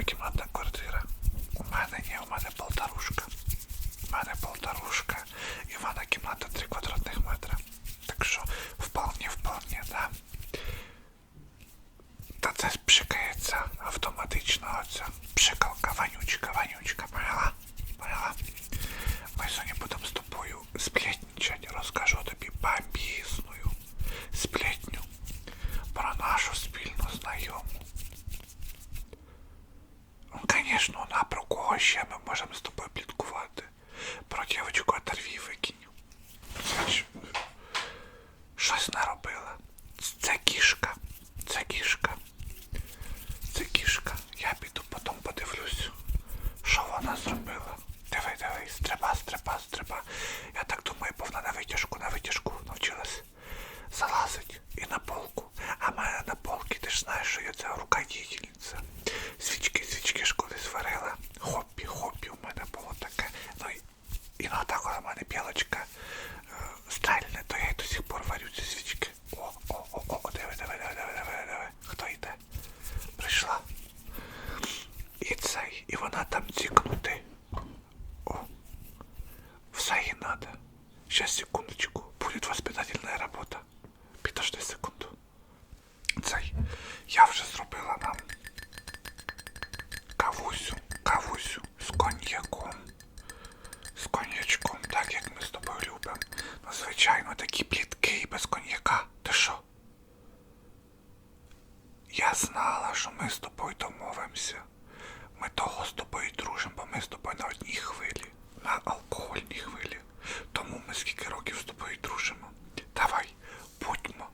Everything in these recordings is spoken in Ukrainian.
느낌 난다. Ще ми можемо з тобою пліткувати. Про дівчинку оторві викинь. Щось наробила. Це кішка. Це кішка. Це кішка. Я піду потім подивлюсь, що вона зробила. Диви, диви, стриба, стриба, стриба. Я так думаю, бо вона на витяжку, на витяжку навчилась залазить і на полку. А мене на полки, ти ж знаєш, що я ця рукодільниця. Свічки, свічки ж колись варила. Хобі, хобі у мене було таке. Ну і іноді, коли в мене білочка е, стрельне, то я й до сих пор варю ці свічки. О, о, о, о, диви, диви, диви, диви, диви, диви. Хто йде? Прийшла. І цей, і вона там цікнути. О, все їй надо. Сейчас, секундочку. Будет воспитательная работа. Підожди секунду. Цей. Я вже зробила нам кавусю, кавусю з коньяком. З коньячком, так як ми з тобою любимо. Ну, звичайно, такі плітки без коньяка. Ти що? Я знала, що ми з тобою домовимося. Ми того з тобою дружимо, бо ми з тобою на одній хвилі, на алкогольній хвилі. Тому ми скільки років з тобою дружимо. Давай, будьмо.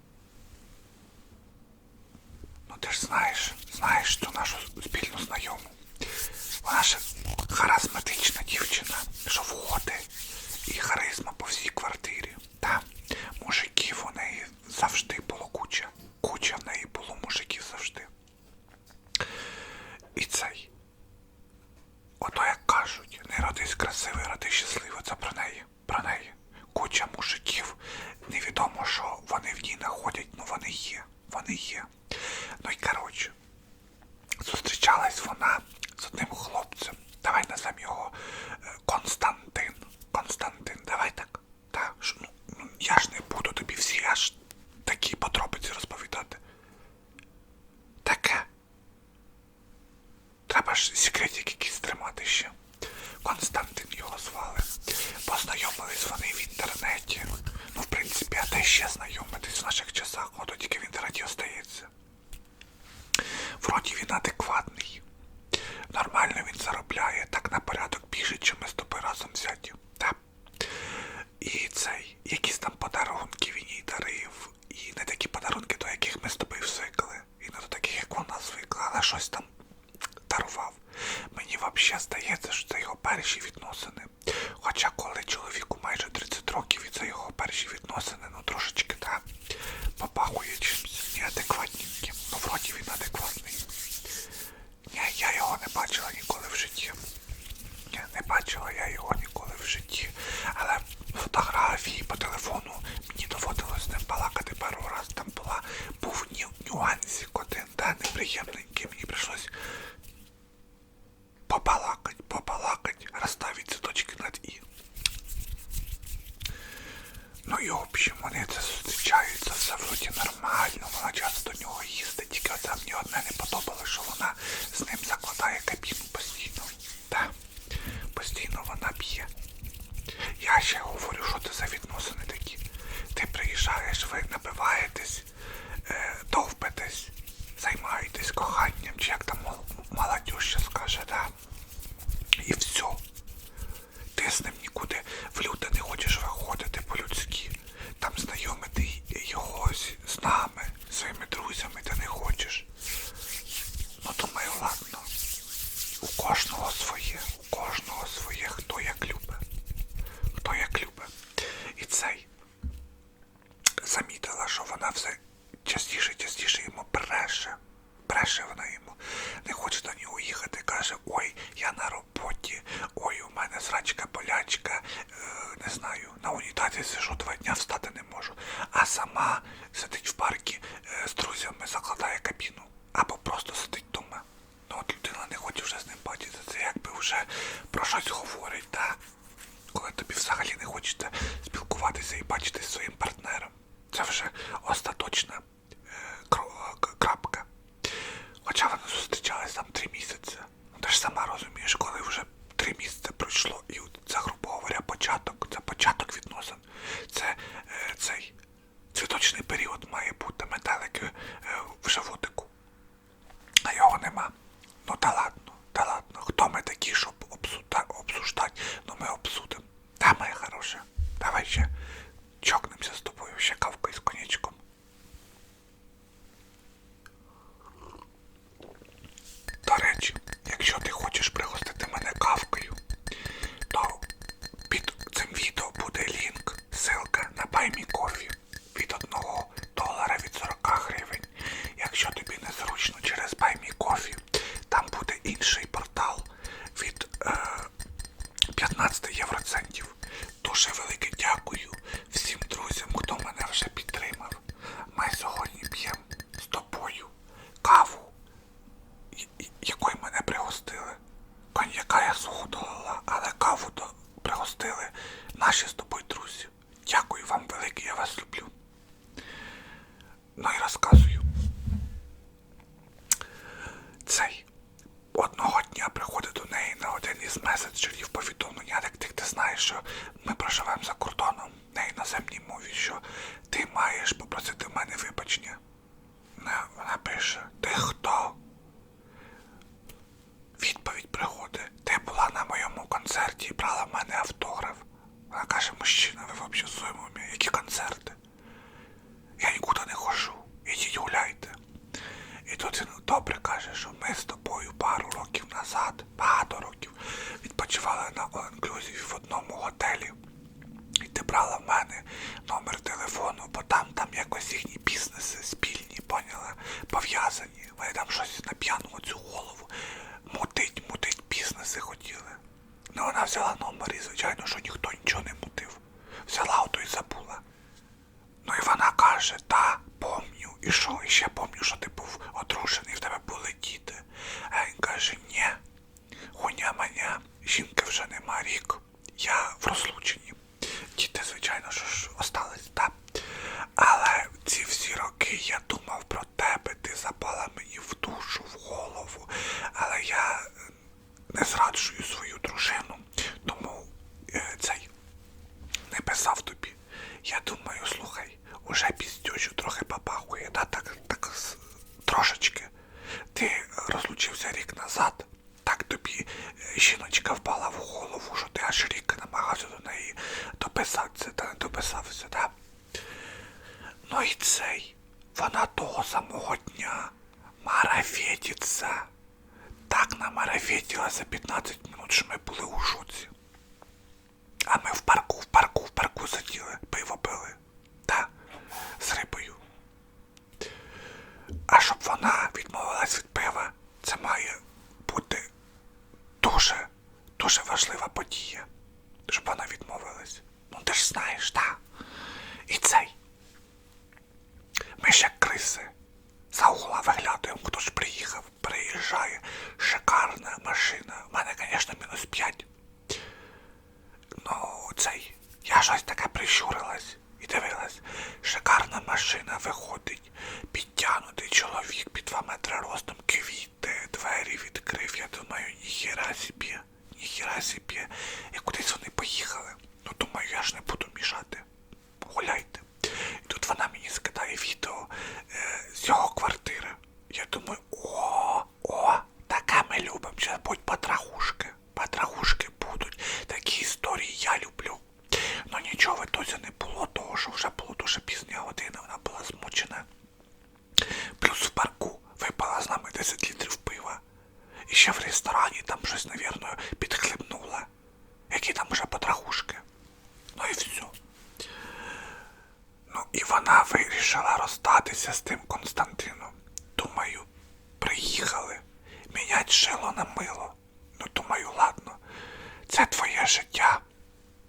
Ну ти ж знаєш, знаєш ту нашу спільну знайому. Вона ж харизматична дівчина, що входить і харизма по всій квартирі. Та мужиків у неї завжди було куча. Куча в неї було мужиків завжди. І цей. Ото як кажуть, красивий, родись щасливий. Це про неї. Про неї. Куча мужиків. Невідомо, що вони в ній знаходять, ну вони є. Вони є. Ну і коротше, зустрічалась вона з одним хлопцем. Давай назвемо його е, Константин. Константин, давай так. Так, ну, ну, я ж не буду тобі всі аж такі подробиці розповідати. Таке. Треба ж секретик якийсь тримати ще. Константин його звали. Познайомились вони в інтернеті. Ну, в принципі, а де ще знайомитись в наших часах, ото тільки в інтернеті остається. Вроді він адекватний. Нормально він заробляє, так на порядок більше, чим ми з тобою разом взяті. Так. І цей, якісь там подарунки він їй дарив. І не такі подарунки, до яких ми з тобою звикли. І не до таких, як вона звикла, але щось там взагалі здається, що це його перші відносини. Хоча коли чоловіку майже 30 років і це його перші відносини, ну трошечки так попахує чимось неадекватненьким. Ну вроді він адекватний. Ні, я його не бачила ніколи в житті. Ні, не бачила я його ніколи в житті. Але фотографії по телефону мені доводилось з ним балакати пару разів. Там була був ню- нюансик один, да, неприємненький. Мені прийшлось побалакать, побалакать, розставити точки над і. Ну і в общем, вони це зустрічаються, все вроді нормально, вона часто до нього їздить, тільки оце мені одне не подобалося, що вона з ним закладає кабіну постійно. Так, постійно вона б'є. Я ще говорю, що це за відносини такі. Ти приїжджаєш, ви набиваєтесь, е, довбитесь, займаєтесь коханням, чи як там мол- молодь ще скаже, да? І все. Ти з ним нікуди в люди не хочеш виходити по-людськи. Там знайомити його з, з нами, своїми друзями ти не хочеш. Ну думаю, ладно. У кожного своє, у кожного своє, хто як любить. Хто як любить. І цей замітила, добре каже, що ми з тобою пару років назад, багато років, відпочивали на all-inclusive в одному готелі. І ти брала в мене номер телефону, бо там там якось їхні бізнеси спільні, поняла, пов'язані. Вони там щось на п'яну цю голову. Мутить, мутить бізнеси хотіли. Ну вона взяла номер і, звичайно, що ніхто нічого не мутив. Взяла ото і забула. Ну і вона каже, та. І що? І ще помню, що ти був одружений, в тебе були діти. А він каже, ні. Хуня маня, жінки вже нема рік. Я в розлученні. Діти, звичайно, що ж остались, так. Але ці всі роки я думав про тебе, ти запала мені в душу, в голову. Але я не зраджую свою дружину, тому е, цей не писав тобі. Я думаю, слухай, уже піздючу трохи попахує, да, так, так трошечки. Ти розлучився рік назад, так тобі е, жіночка впала в голову, що ти аж рік намагався до неї дописатися, та не дописався, да? Ну і цей, вона того самого дня марафетиться. Так намарафетила за 15 минут, що ми були у шоці. А ми в парку, в парку, в парку сиділи, пиво пили. Та, з рибою. А щоб вона відмовилась від пива, це має бути дуже, дуже важлива подія. Щоб вона відмовилась. Ну ти ж знаєш, так? І цей. Ми ж як криси. За угла виглядаємо, хто ж приїхав, приїжджає. Шикарна машина. У мене, звісно, мінус 5. Ну, цей. Я щось таке прищурилась і дивилась. Шикарна машина виходить. Підтягнутий чоловік під 2 метри ростом, квіти, двері відкрив. Я думаю, ніхіра собі, ніхіра собі. І кудись вони поїхали. Ну, думаю, я ж не буду мішати. Гуляйте. І тут вона мені скидає відео е, з його квартири. Я думаю, о, о, таке ми любимо. Зараз будуть потрахушки. Потрахушки будуть. Такі історії я люблю. Ну нічого досі не було, того що вже було дуже пізня година, вона була змучена. Плюс в парку випала з нами 10 літрів пива. І ще в ресторані там щось, навірно, підхлебнула. Які там вже потрахушки. Ну і все. Ну і вона вирішила розстатися з тим Константином. Думаю, приїхали. Мінять шило на мило життя,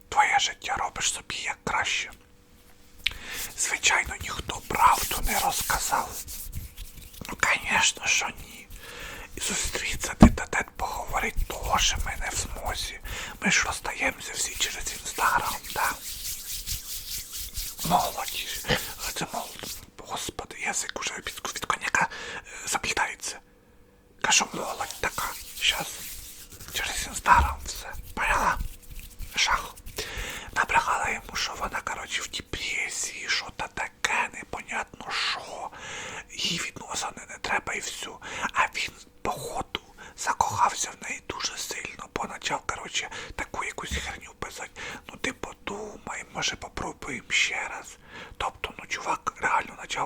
твоє життя робиш собі як краще. Звичайно, ніхто правду не розказав. Ну, звісно, що ні. І зустрітися тет-а-тет поговорити теж ми не в змозі. Ми ж розстаємося всі через інстаграм.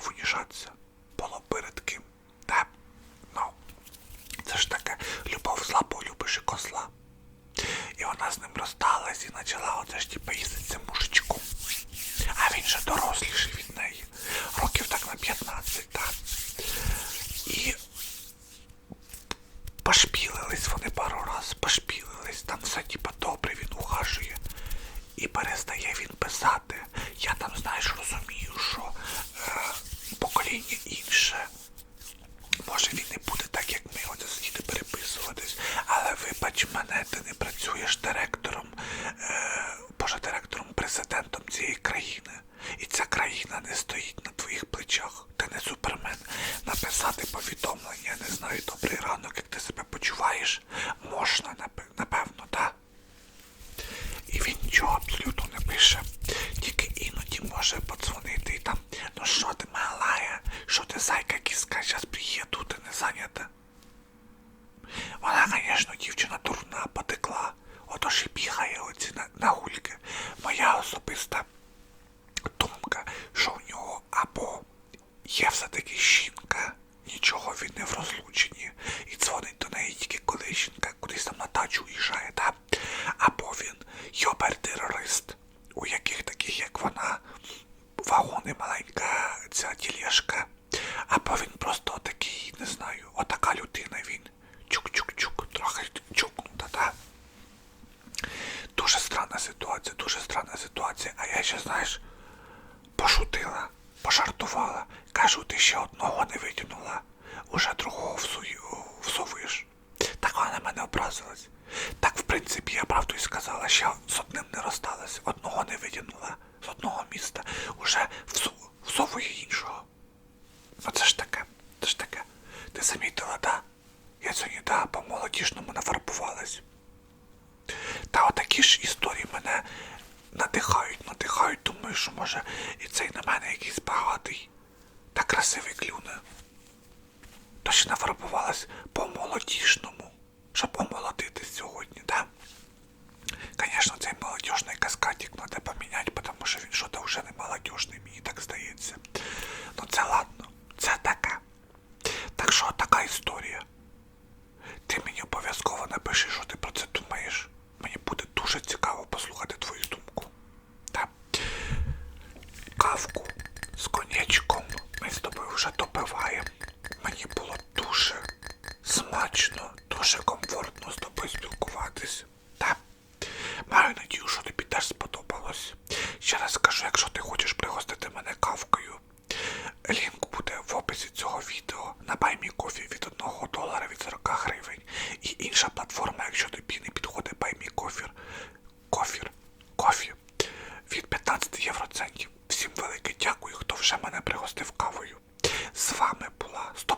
унижаться. że розсталась. Так, в принципі, я правду і сказала, що з одним не розсталась, одного не витягнула з одного міста, уже всовує іншого. Ну це ж таке, це ж таке. Ти замітила, да? Я сьогодні, да, по-молодіжному нафарбувалась. Та отакі ж історії мене надихають, надихають, думаю, що може і цей на мене якийсь багатий та красивий клюне. Точно нафарбувалась по молодіжному кавою. З вами була 100